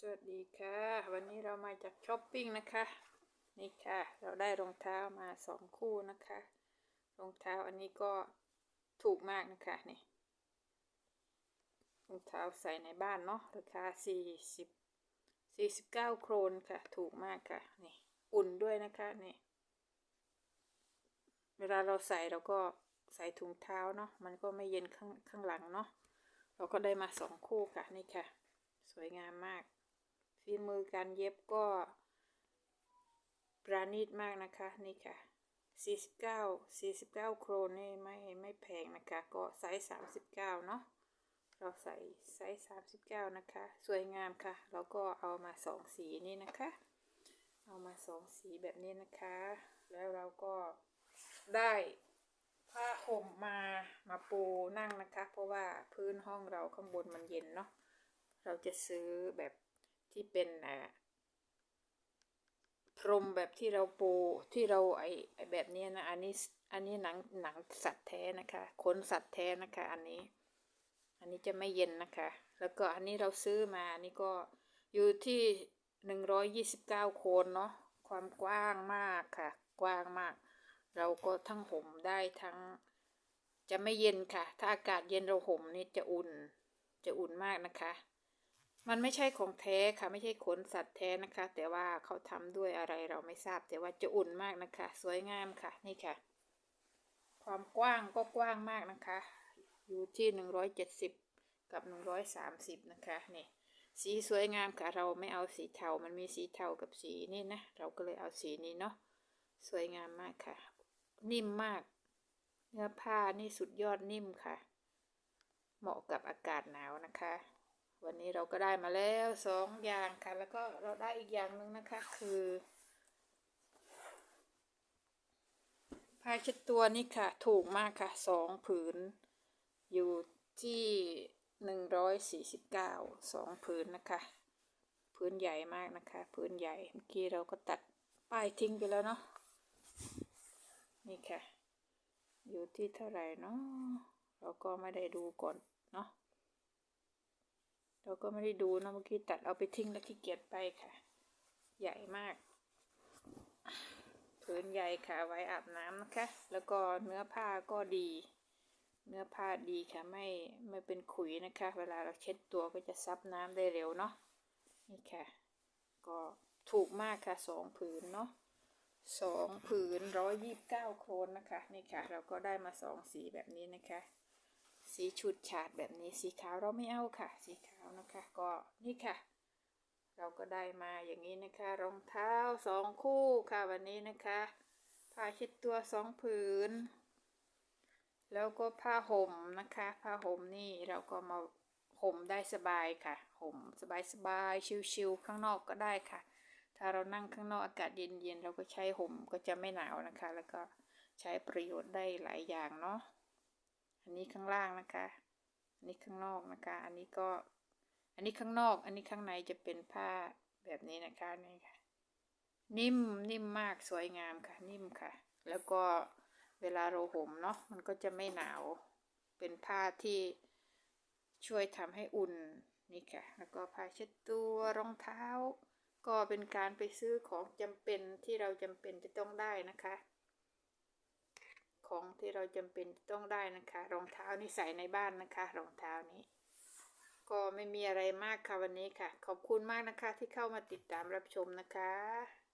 สวัสดีค่ะ วันนี้เรามาจากช้อปปิ้งนะคะ นี่ค่ะ เราได้รองเท้ามาสองคู่นะคะ รองเท้าอันนี้ก็ถูกมากนะคะนี่รองเท้าใส่ในบ้านเนาะราคาสี่สิบสี่สิบเก้าโครนค่ะ ถูกมากค่ะนี่อุ่นด้วยนะคะนี่เวลาเราใส่เราก็ใส่ถุงเท้าเนาะมันก็ไม่เย็นข้างข้างหลังเนาะเราก็ได้มาสองคู่ค่ะนี่ค่ะ สวยงามมาก ฝีมือการเย็บก็ประณีตมากนะคะนี่ค่ะ 49 49 โครนนี่ไม่ไม่แพงนะคะ ก็ไซส์ 39 เนาะเราใส่ไซส์ 39 นะคะ สวยงามค่ะ แล้วก็เอามาสองสีนี่นะคะ เอามาสองสีแบบนี้นะคะ แล้วเราก็ได้ผ้าห่มมามาปูนั่งนะคะ เพราะว่าพื้นห้องเราข้างบนมันเย็นเนาะเราจะซื้อแบบ ที่เป็นอ่าพรมแบบที่เราปูที่เราไอไอแบบนี้นะ อันนี้อันนี้หนังหนังสัตว์แท้นะคะขนสัตว์แท้นะคะ อันนี้ อันนี้จะไม่เย็นนะคะ แล้วก็อันนี้เราซื้อมาอันนี้ก็อยู่ที่หนึ่งร้อยยี่สิบเก้าโคนเนาะความกว้างมากค่ะ กว้างมาก เราก็ทั้งห่มได้ทั้ง จะไม่เย็นค่ะ ถ้าอากาศเย็นเราห่มนี่จะอุ่น จะอุ่นมากนะคะ มันไม่ใช่ของแท้ค่ะไม่ใช่ขนสัตว์แท้นะคะ แต่ว่าเขาทำด้วยอะไรเราไม่ทราบ แต่ว่าจะอุ่นมากนะคะ สวยงามค่ะนี่ค่ะ ความกว้างก็กว้างมากนะคะ อยู่ที่หนึ่งร้อยเจ็ดสิบกับหนึ่งร้อยสามสิบนะคะนี่สีสวยงามค่ะ เราไม่เอาสีเทา มันมีสีเทากับสีนี่นะ เราก็เลยเอาสีนี้เนาะสวยงามมากค่ะ นิ่มมาก เนื้อผ้านี่สุดยอดนิ่มค่ะ เหมาะกับอากาศหนาวนะคะ วันนี้เราก็ได้มาแล้วสองอย่างค่ะ แล้วก็เราได้อีกอย่างหนึ่งนะคะคือผ้าเช็ดตัวนี่ค่ะ ถูกมากค่ะสองผืน อยู่ที่หนึ่งร้อยสี่สิบเก้าสองผืนนะคะพื้นใหญ่มากนะคะพื้นใหญ่เมื่อกี้เราก็ตัดป้ายทิ้งไปแล้วเนาะนี่ค่ะ อยู่ที่เท่าไหร่เนาะเราก็ไม่ได้ดูก่อนเนาะ ราก็ไม่ได้ดูนะเมื่อกี้ตัดเอาไปทิ้งแล้วขี้เกียจไปค่ะ ใหญ่มากพื้นใหญ่ค่ะไว้อาบน้ำนะคะ แล้วก็เนื้อผ้าก็ดี เนื้อผ้าดีค่ะไม่ไม่เป็นขุยนะคะ เวลาเราเช็ดตัวก็จะซับน้ำได้เร็วเนาะนี่ค่ะ ก็ถูกมากค่ะสองผืนเนาะสองผืนร้อยยี่สิบเก้าโครนนะคะ นี่ค่ะ เราก็ได้มาสองสีแบบนี้นะคะ สีชุดฉาดแบบนี้สีขาวเราไม่เอาค่ะ สีขาวนะคะก็นี่ค่ะ เราก็ได้มาอย่างนี้นะคะ รองเท้าสองคู่ค่ะวันนี้นะคะผ้าเช็ดตัวสองผืน แล้วก็ผ้าห่มนะคะ ผ้าห่มนี่เราก็มาห่มได้สบายค่ะ ห่มสบายสบายๆชิวๆข้างนอกก็ได้ค่ะ ถ้าเรานั่งข้างนอกอากาศเย็นๆเราก็ใช้ห่มก็จะไม่หนาวนะคะ แล้วก็ใช้ประโยชน์ได้หลายอย่างเนาะ อันนี้ข้างล่างนะคะ อันนี้ข้างนอกนะคะ อันนี้ก็ อันนี้ข้างนอก อันนี้ข้างในจะเป็นผ้าแบบนี้นะคะนี่ค่ะ นิ่มนิ่มมากสวยงามค่ะ นิ่มค่ะ แล้วก็เวลาเราห่มเนาะมันก็จะไม่หนาว เป็นผ้าที่ช่วยทำให้อุ่นนี่ค่ะ แล้วก็ผ้าเช็ดตัวรองเท้า ก็เป็นการไปซื้อของจำเป็นที่เราจำเป็นจะต้องได้นะคะ ของที่เราจำเป็นต้องได้นะคะ รองเท้านี่ใส่ในบ้านนะคะ รองเท้านี้ ก็ไม่มีอะไรมากค่ะวันนี้ค่ะ ขอบคุณมากนะคะที่เข้ามาติดตามรับชมนะคะ